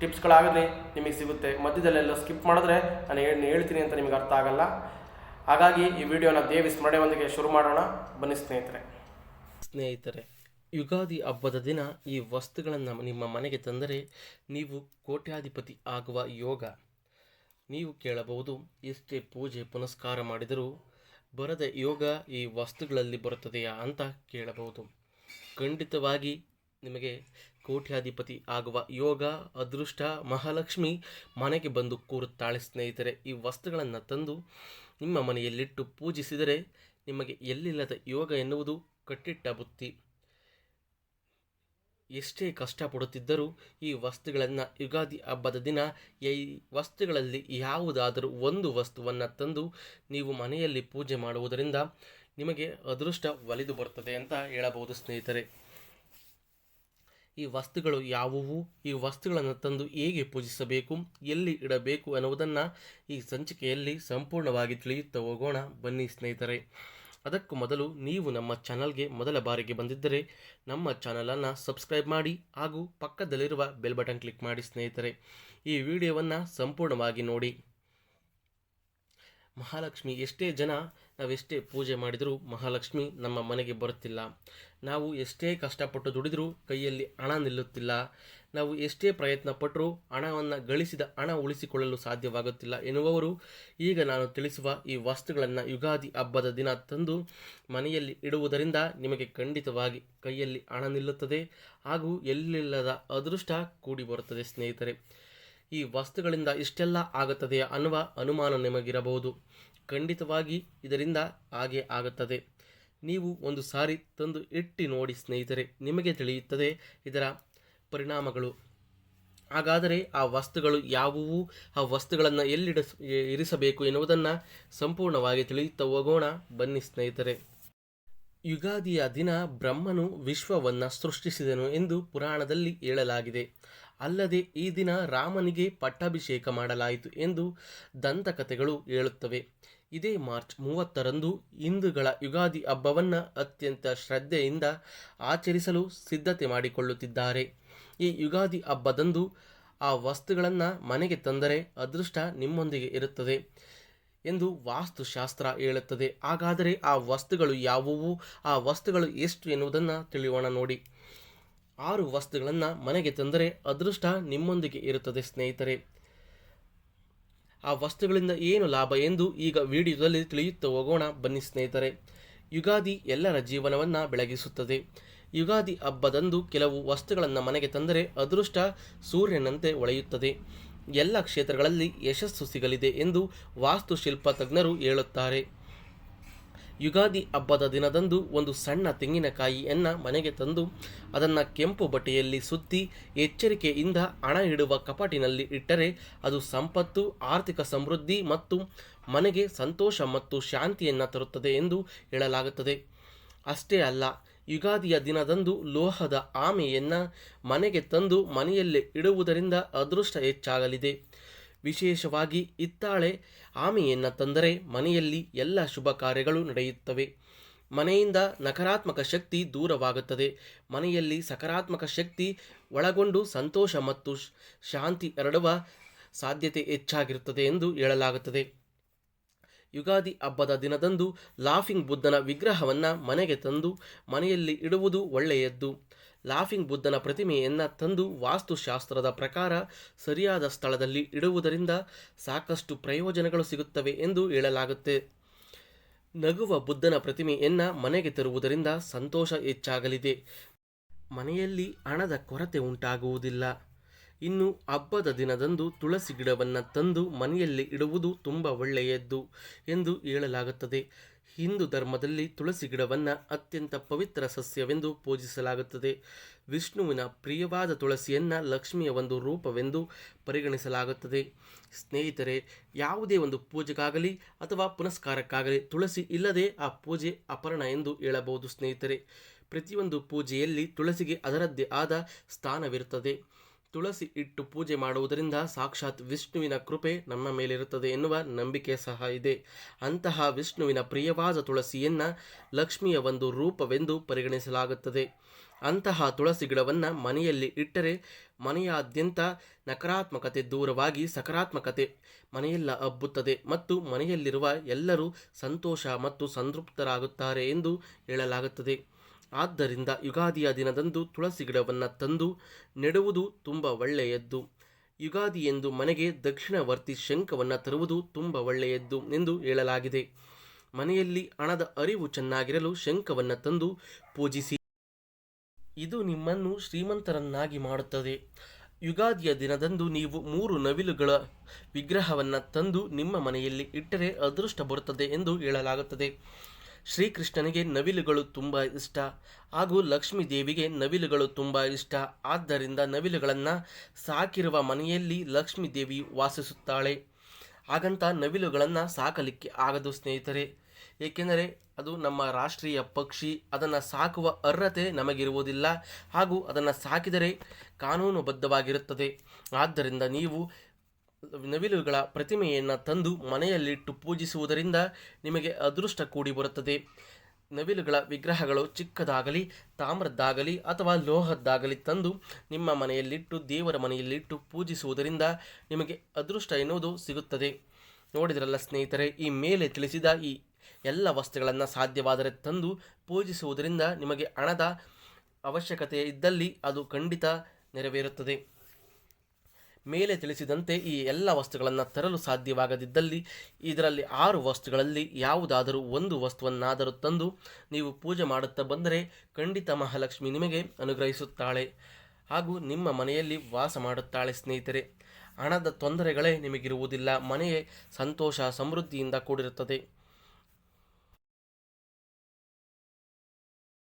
ಟಿಪ್ಸ್ಗಳಾಗಲಿ ನಿಮಗೆ ಸಿಗುತ್ತೆ. ಮಧ್ಯದಲ್ಲೆಲ್ಲ ಸ್ಕಿಪ್ ಮಾಡಿದ್ರೆ ನಾನು ಏನು ಹೇಳ್ತೀನಿ ಅಂತ ನಿಮಗೆ ಅರ್ಥ ಆಗಲ್ಲ. ಹಾಗಾಗಿ ಈ ವಿಡಿಯೋನ ದೇವಿ ಸ್ಮರಣೆಯೊಂದಿಗೆ ಶುರು ಮಾಡೋಣ. ಬನ್ನಿ ಸ್ನೇಹಿತರೆ. ಸ್ನೇಹಿತರೆ, ಯುಗಾದಿ ಹಬ್ಬದ ದಿನ ಈ ವಸ್ತುಗಳನ್ನು ನಿಮ್ಮ ಮನೆಗೆ ತಂದರೆ ನೀವು ಕೋಟ್ಯಾಧಿಪತಿ ಆಗುವ ಯೋಗ. ನೀವು ಕೇಳಬಹುದು, ಎಷ್ಟೇ ಪೂಜೆ ಪುನಸ್ಕಾರ ಮಾಡಿದರೂ ಬರದ ಯೋಗ ಈ ವಸ್ತುಗಳಲ್ಲಿ ಬರುತ್ತದೆಯಾ ಅಂತ ಕೇಳಬಹುದು. ಖಂಡಿತವಾಗಿ ನಿಮಗೆ ಕೋಟ್ಯಾಧಿಪತಿ ಆಗುವ ಯೋಗ, ಅದೃಷ್ಟ, ಮಹಾಲಕ್ಷ್ಮಿ ಮನೆಗೆ ಬಂದು ಕೂರುತ್ತಾಳೆ ಸ್ನೇಹಿತರೆ. ಈ ವಸ್ತುಗಳನ್ನು ತಂದು ನಿಮ್ಮ ಮನೆಯಲ್ಲಿಟ್ಟು ಪೂಜಿಸಿದರೆ ನಿಮಗೆ ಎಲ್ಲಿಲ್ಲದ ಯೋಗ ಎನ್ನುವುದು ಕಟ್ಟಿಟ್ಟ ಬುತ್ತಿ. ಎಷ್ಟೇ ಕಷ್ಟಪಡುತ್ತಿದ್ದರೂ ಈ ವಸ್ತುಗಳನ್ನು ಯುಗಾದಿ ಹಬ್ಬದ ದಿನ ಈ ವಸ್ತುಗಳಲ್ಲಿ ಯಾವುದಾದರೂ ಒಂದು ವಸ್ತುವನ್ನು ತಂದು ನೀವು ಮನೆಯಲ್ಲಿ ಪೂಜೆ ಮಾಡುವುದರಿಂದ ನಿಮಗೆ ಅದೃಷ್ಟ ಒಲಿದು ಬರುತ್ತದೆ ಅಂತ ಹೇಳಬಹುದು ಸ್ನೇಹಿತರೆ. ಈ ವಸ್ತುಗಳು ಯಾವುವು? ಈ ವಸ್ತುಗಳನ್ನು ತಂದು ಹೇಗೆ ಪೂಜಿಸಬೇಕು? ಎಲ್ಲಿ ಇಡಬೇಕು ಅನ್ನುವುದನ್ನು ಈ ಸಂಚಿಕೆಯಲ್ಲಿ ಸಂಪೂರ್ಣವಾಗಿ ತಿಳಿಯುತ್ತಾ ಹೋಗೋಣ. ಬನ್ನಿ ಸ್ನೇಹಿತರೆ. ಅದಕ್ಕೂ ಮೊದಲು ನೀವು ನಮ್ಮ ಚಾನಲ್ಗೆ ಮೊದಲ ಬಾರಿಗೆ ಬಂದಿದ್ದರೆ ನಮ್ಮ ಚಾನಲನ್ನು ಸಬ್ಸ್ಕ್ರೈಬ್ ಮಾಡಿ ಹಾಗೂ ಪಕ್ಕದಲ್ಲಿರುವ ಬೆಲ್ ಬಟನ್ ಕ್ಲಿಕ್ ಮಾಡಿ ಸ್ನೇಹಿತರೆ. ಈ ವಿಡಿಯೋವನ್ನು ಸಂಪೂರ್ಣವಾಗಿ ನೋಡಿ. ಮಹಾಲಕ್ಷ್ಮಿ, ಎಷ್ಟೇ ಜನ ನಾವೆಷ್ಟೇ ಪೂಜೆ ಮಾಡಿದರೂ ಮಹಾಲಕ್ಷ್ಮಿ ನಮ್ಮ ಮನೆಗೆ ಬರುತ್ತಿಲ್ಲ. ನಾವು ಎಷ್ಟೇ ಕಷ್ಟಪಟ್ಟು ದುಡಿದರೂ ಕೈಯಲ್ಲಿ ಹಣ ನಿಲ್ಲುತ್ತಿಲ್ಲ. ನಾವು ಎಷ್ಟೇ ಪ್ರಯತ್ನ ಪಟ್ಟರೂ ಹಣವನ್ನು ಗಳಿಸಿದ ಹಣ ಉಳಿಸಿಕೊಳ್ಳಲು ಸಾಧ್ಯವಾಗುತ್ತಿಲ್ಲ ಎನ್ನುವವರು ಈಗ ನಾನು ತಿಳಿಸುವ ಈ ವಸ್ತುಗಳನ್ನು ಯುಗಾದಿ ಹಬ್ಬದ ದಿನ ತಂದು ಮನೆಯಲ್ಲಿ ಇಡುವುದರಿಂದ ನಿಮಗೆ ಖಂಡಿತವಾಗಿ ಕೈಯಲ್ಲಿ ಹಣ ನಿಲ್ಲುತ್ತದೆ ಹಾಗೂ ಎಲ್ಲಿಲ್ಲದ ಅದೃಷ್ಟ ಕೂಡಿ ಬರುತ್ತದೆ ಸ್ನೇಹಿತರೆ. ಈ ವಸ್ತುಗಳಿಂದ ಇಷ್ಟೆಲ್ಲ ಆಗುತ್ತದೆ ಅನ್ನುವ ಅನುಮಾನ ನಿಮಗಿರಬಹುದು. ಖಂಡಿತವಾಗಿ ಇದರಿಂದ ಹಾಗೆ ಆಗುತ್ತದೆ. ನೀವು ಒಂದು ಸಾರಿ ತಂದು ಇಟ್ಟು ನೋಡಿ ಸ್ನೇಹಿತರೆ, ನಿಮಗೆ ತಿಳಿಯುತ್ತದೆ ಇದರ ಪರಿಣಾಮಗಳು. ಹಾಗಾದರೆ ಆ ವಸ್ತುಗಳು ಯಾವುವು? ಆ ವಸ್ತುಗಳನ್ನು ಎಲ್ಲಿಡ, ಇರಿಸಬೇಕು ಎನ್ನುವುದನ್ನು ಸಂಪೂರ್ಣವಾಗಿ ತಿಳಿಯುತ್ತಾ ಹೋಗೋಣ. ಬನ್ನಿ ಸ್ನೇಹಿತರೆ. ಯುಗಾದಿಯ ದಿನ ಬ್ರಹ್ಮನು ವಿಶ್ವವನ್ನು ಸೃಷ್ಟಿಸಿದನು ಎಂದು ಪುರಾಣದಲ್ಲಿ ಹೇಳಲಾಗಿದೆ. ಅಲ್ಲದೆ ಈ ದಿನ ರಾಮನಿಗೆ ಪಟ್ಟಾಭಿಷೇಕ ಮಾಡಲಾಯಿತು ಎಂದು ದಂತಕಥೆಗಳು ಹೇಳುತ್ತವೆ. ಇದೇ ಮಾರ್ಚ್ ಮೂವತ್ತರಂದು ಹಿಂದೂಗಳ ಯುಗಾದಿ ಹಬ್ಬವನ್ನು ಅತ್ಯಂತ ಶ್ರದ್ಧೆಯಿಂದ ಆಚರಿಸಲು ಸಿದ್ಧತೆ ಮಾಡಿಕೊಳ್ಳುತ್ತಿದ್ದಾರೆ. ಈ ಯುಗಾದಿ ಹಬ್ಬದಂದು ಆ ವಸ್ತುಗಳನ್ನು ಮನೆಗೆ ತಂದರೆ ಅದೃಷ್ಟ ನಿಮ್ಮೊಂದಿಗೆ ಇರುತ್ತದೆ ಎಂದು ವಾಸ್ತುಶಾಸ್ತ್ರ ಹೇಳುತ್ತದೆ. ಹಾಗಾದರೆ ಆ ವಸ್ತುಗಳು ಯಾವುವು? ಆ ವಸ್ತುಗಳು ಎಷ್ಟು ಎನ್ನುವುದನ್ನು ತಿಳಿಯೋಣ ನೋಡಿ. ಆರು ವಸ್ತುಗಳನ್ನು ಮನೆಗೆ ತಂದರೆ ಅದೃಷ್ಟ ನಿಮ್ಮೊಂದಿಗೆ ಇರುತ್ತದೆ, ಸ್ನೇಹಿತರೆ. ಆ ವಸ್ತುಗಳಿಂದ ಏನು ಲಾಭ ಎಂದು ಈಗ ವಿಡಿಯೋದಲ್ಲಿ ತಿಳಿಯುತ್ತಾ ಹೋಗೋಣ. ಬನ್ನಿ ಸ್ನೇಹಿತರೆ. ಯುಗಾದಿ ಎಲ್ಲರ ಜೀವನವನ್ನು ಬೆಳಗಿಸುತ್ತದೆ. ಯುಗಾದಿ ಹಬ್ಬದಂದು ಕೆಲವು ವಸ್ತುಗಳನ್ನು ಮನೆಗೆ ತಂದರೆ ಅದೃಷ್ಟ ಸೂರ್ಯನಂತೆ ಒಳೆಯುತ್ತದೆ. ಎಲ್ಲ ಕ್ಷೇತ್ರಗಳಲ್ಲಿ ಯಶಸ್ಸು ಸಿಗಲಿದೆ ಎಂದು ವಾಸ್ತುಶಿಲ್ಪ ತಜ್ಞರು ಹೇಳುತ್ತಾರೆ. ಯುಗಾದಿ ಹಬ್ಬದ ದಿನದಂದು ಒಂದು ಸಣ್ಣ ತೆಂಗಿನಕಾಯಿಯನ್ನು ಮನೆಗೆ ತಂದು ಅದನ್ನು ಕೆಂಪು ಬಟ್ಟೆಯಲ್ಲಿ ಸುತ್ತಿ ಎಚ್ಚರಿಕೆಯಿಂದ ಹಣ ಇಡುವ ಕಪಾಟಿನಲ್ಲಿ ಇಟ್ಟರೆ ಅದು ಸಂಪತ್ತು, ಆರ್ಥಿಕ ಸಮೃದ್ಧಿ ಮತ್ತು ಮನೆಗೆ ಸಂತೋಷ ಮತ್ತು ಶಾಂತಿಯನ್ನು ತರುತ್ತದೆ ಎಂದು ಹೇಳಲಾಗುತ್ತದೆ. ಅಷ್ಟೇ ಅಲ್ಲ, ಯುಗಾದಿಯ ದಿನದಂದು ಲೋಹದ ಆಮೆಯನ್ನು ಮನೆಗೆ ತಂದು ಮನೆಯಲ್ಲೇ ಇಡುವುದರಿಂದ ಅದೃಷ್ಟ ಹೆಚ್ಚಾಗಲಿದೆ. ವಿಶೇಷವಾಗಿ ಇತ್ತಾಳೆ. ಆಮೆಯನ್ನು ತಂದರೆ ಮನೆಯಲ್ಲಿ ಎಲ್ಲ ಶುಭ ಕಾರ್ಯಗಳು ನಡೆಯುತ್ತವೆ. ಮನೆಯಿಂದ ನಕಾರಾತ್ಮಕ ಶಕ್ತಿ ದೂರವಾಗುತ್ತದೆ. ಮನೆಯಲ್ಲಿ ಸಕಾರಾತ್ಮಕ ಶಕ್ತಿ ಒಳಗೊಂಡು ಸಂತೋಷ ಮತ್ತು ಶಾಂತಿ ಹರಡುವ ಸಾಧ್ಯತೆ ಹೆಚ್ಚಾಗಿರುತ್ತದೆ ಎಂದು ಹೇಳಲಾಗುತ್ತದೆ. ಯುಗಾದಿ ಹಬ್ಬದ ದಿನದಂದು ಲಾಫಿಂಗ್ ಬುದ್ಧನ ವಿಗ್ರಹವನ್ನು ಮನೆಗೆ ತಂದು ಮನೆಯಲ್ಲಿ ಇಡುವುದು ಒಳ್ಳೆಯದ್ದು. ಲಾಫಿಂಗ್ ಬುದ್ಧನ ಪ್ರತಿಮೆಯನ್ನು ತಂದು ವಾಸ್ತುಶಾಸ್ತ್ರದ ಪ್ರಕಾರ ಸರಿಯಾದ ಸ್ಥಳದಲ್ಲಿ ಇಡುವುದರಿಂದ ಸಾಕಷ್ಟು ಪ್ರಯೋಜನಗಳು ಸಿಗುತ್ತವೆ ಎಂದು ಹೇಳಲಾಗುತ್ತೆ. ನಗುವ ಬುದ್ಧನ ಪ್ರತಿಮೆಯನ್ನು ಮನೆಗೆ ತರುವುದರಿಂದ ಸಂತೋಷ ಹೆಚ್ಚಾಗಲಿದೆ. ಮನೆಯಲ್ಲಿ ಹಣದ ಕೊರತೆ ಉಂಟಾಗುವುದಿಲ್ಲ. ಇನ್ನು ಹಬ್ಬದ ದಿನದಂದು ತುಳಸಿ ಗಿಡವನ್ನು ತಂದು ಮನೆಯಲ್ಲಿ ಇಡುವುದು ತುಂಬ ಒಳ್ಳೆಯದ್ದು ಎಂದು ಹೇಳಲಾಗುತ್ತದೆ. ಹಿಂದೂ ಧರ್ಮದಲ್ಲಿ ತುಳಸಿ ಗಿಡವನ್ನು ಅತ್ಯಂತ ಪವಿತ್ರ ಸಸ್ಯವೆಂದು ಪೂಜಿಸಲಾಗುತ್ತದೆ. ವಿಷ್ಣುವಿನ ಪ್ರಿಯವಾದ ತುಳಸಿಯನ್ನು ಲಕ್ಷ್ಮಿಯ ಒಂದು ರೂಪವೆಂದು ಪರಿಗಣಿಸಲಾಗುತ್ತದೆ. ಸ್ನೇಹಿತರೆ, ಯಾವುದೇ ಒಂದು ಪೂಜೆಗಾಗಲಿ ಅಥವಾ ಪುನಸ್ಕಾರಕ್ಕಾಗಲಿ ತುಳಸಿ ಇಲ್ಲದೆ ಆ ಪೂಜೆ ಅಪರ್ಣ ಎಂದು ಹೇಳಬಹುದು ಸ್ನೇಹಿತರೆ. ಪ್ರತಿಯೊಂದು ಪೂಜೆಯಲ್ಲಿ ತುಳಸಿಗೆ ಅದರದ್ದೇ ಆದ ಸ್ಥಾನವಿರುತ್ತದೆ. ತುಳಸಿ ಇಟ್ಟು ಪೂಜೆ ಮಾಡುವುದರಿಂದ ಸಾಕ್ಷಾತ್ ವಿಷ್ಣುವಿನ ಕೃಪೆ ನಮ್ಮ ಮೇಲಿರುತ್ತದೆ ಎನ್ನುವ ನಂಬಿಕೆ ಸಹ ಇದೆ. ಅಂತಹ ವಿಷ್ಣುವಿನ ಪ್ರಿಯವಾದ ತುಳಸಿಯನ್ನು ಲಕ್ಷ್ಮಿಯ ಒಂದು ರೂಪವೆಂದು ಪರಿಗಣಿಸಲಾಗುತ್ತದೆ. ಅಂತಹ ತುಳಸಿ ಗಿಡವನ್ನು ಮನೆಯಲ್ಲಿ ಇಟ್ಟರೆ ಮನೆಯಾದ್ಯಂತ ನಕಾರಾತ್ಮಕತೆ ದೂರವಾಗಿ ಸಕಾರಾತ್ಮಕತೆ ಮನೆಯೆಲ್ಲ ಹಬ್ಬುತ್ತದೆ ಮತ್ತು ಮನೆಯಲ್ಲಿರುವ ಎಲ್ಲರೂ ಸಂತೋಷ ಮತ್ತು ಸಂತೃಪ್ತರಾಗುತ್ತಾರೆ ಎಂದು ಹೇಳಲಾಗುತ್ತದೆ. ಆದ್ದರಿಂದ ಯುಗಾದಿಯ ದಿನದಂದು ತುಳಸಿ ಗಿಡವನ್ನು ತಂದು ನೆಡುವುದು ತುಂಬ ಒಳ್ಳೆಯದ್ದು. ಯುಗಾದಿ ಎಂದು ಮನೆಗೆ ದಕ್ಷಿಣವರ್ತಿ ಶಂಖವನ್ನು ತರುವುದು ತುಂಬ ಒಳ್ಳೆಯದ್ದು ಎಂದು ಹೇಳಲಾಗಿದೆ. ಮನೆಯಲ್ಲಿ ಹಣದ ಅರಿವು ಚೆನ್ನಾಗಿರಲು ಶಂಖವನ್ನು ತಂದು ಪೂಜಿಸಿ. ಇದು ನಿಮ್ಮನ್ನು ಶ್ರೀಮಂತರನ್ನಾಗಿ ಮಾಡುತ್ತದೆ. ಯುಗಾದಿಯ ದಿನದಂದು ನೀವು ಮೂರು ನವಿಲುಗಳ ವಿಗ್ರಹವನ್ನು ತಂದು ನಿಮ್ಮ ಮನೆಯಲ್ಲಿ ಇಟ್ಟರೆ ಅದೃಷ್ಟ ಬರುತ್ತದೆ ಎಂದು ಹೇಳಲಾಗುತ್ತದೆ. ಶ್ರೀಕೃಷ್ಣನಿಗೆ ನವಿಲುಗಳು ತುಂಬ ಇಷ್ಟ. ಹಾಗೂ ಲಕ್ಷ್ಮೀ ದೇವಿಗೆ ನವಿಲುಗಳು ತುಂಬ ಇಷ್ಟ. ಆದ್ದರಿಂದ ನವಿಲುಗಳನ್ನು ಸಾಕಿರುವ ಮನೆಯಲ್ಲಿ ಲಕ್ಷ್ಮೀ ದೇವಿ ವಾಸಿಸುತ್ತಾಳೆ. ಹಾಗಂತ ನವಿಲುಗಳನ್ನು ಸಾಕಲಿಕ್ಕೆ ಆಗದು ಸ್ನೇಹಿತರೆ. ಏಕೆಂದರೆ ಅದು ನಮ್ಮ ರಾಷ್ಟ್ರೀಯ ಪಕ್ಷಿ. ಅದನ್ನು ಸಾಕುವ ಅರ್ಹತೆ ನಮಗಿರುವುದಿಲ್ಲ. ಹಾಗೂ ಅದನ್ನು ಸಾಕಿದರೆ ಕಾನೂನುಬದ್ಧವಾಗಿರುತ್ತದೆ. ಆದ್ದರಿಂದ ನೀವು ನವಿಲುಗಳ ಪ್ರತಿಮೆಯನ್ನು ತಂದು ಮನೆಯಲ್ಲಿಟ್ಟು ಪೂಜಿಸುವುದರಿಂದ ನಿಮಗೆ ಅದೃಷ್ಟ ಕೂಡಿ ಬರುತ್ತದೆ. ನವಿಲುಗಳ ವಿಗ್ರಹಗಳು ಚಿಕ್ಕದಾಗಲಿ, ತಾಮ್ರದ್ದಾಗಲಿ ಅಥವಾ ಲೋಹದ್ದಾಗಲಿ ತಂದು ನಿಮ್ಮ ಮನೆಯಲ್ಲಿಟ್ಟು ದೇವರ ಮನೆಯಲ್ಲಿಟ್ಟು ಪೂಜಿಸುವುದರಿಂದ ನಿಮಗೆ ಅದೃಷ್ಟ ಎನ್ನುವುದು ಸಿಗುತ್ತದೆ. ನೋಡಿದ್ರಲ್ಲ ಸ್ನೇಹಿತರೆ, ಈ ಮೇಲೆ ತಿಳಿಸಿದ ಈ ಎಲ್ಲ ವಸ್ತುಗಳನ್ನು ಸಾಧ್ಯವಾದರೆ ತಂದು ಪೂಜಿಸುವುದರಿಂದ ನಿಮಗೆ ಹಣದ ಅವಶ್ಯಕತೆ ಇದ್ದಲ್ಲಿ ಅದು ಖಂಡಿತ ನೆರವೇರುತ್ತದೆ. ಮೇಲೆ ತಿಳಿಸಿದಂತೆ ಈ ಎಲ್ಲ ವಸ್ತುಗಳನ್ನು ತರಲು ಸಾಧ್ಯವಾಗದಿದ್ದಲ್ಲಿ ಇದರಲ್ಲಿ ಆರು ವಸ್ತುಗಳಲ್ಲಿ ಯಾವುದಾದರೂ ಒಂದು ವಸ್ತುವನ್ನಾದರೂ ತಂದು ನೀವು ಪೂಜೆ ಮಾಡುತ್ತಾ ಬಂದರೆ ಖಂಡಿತ ಮಹಾಲಕ್ಷ್ಮಿ ನಿಮಗೆ ಅನುಗ್ರಹಿಸುತ್ತಾಳೆ. ಹಾಗೂ ನಿಮ್ಮ ಮನೆಯಲ್ಲಿ ವಾಸ ಮಾಡುತ್ತಾಳೆ ಸ್ನೇಹಿತರೆ. ಹಣದ ತೊಂದರೆಗಳೇ ನಿಮಗಿರುವುದಿಲ್ಲ. ಮನೆಯೇ ಸಂತೋಷ, ಸಮೃದ್ಧಿಯಿಂದ ಕೂಡಿರುತ್ತದೆ.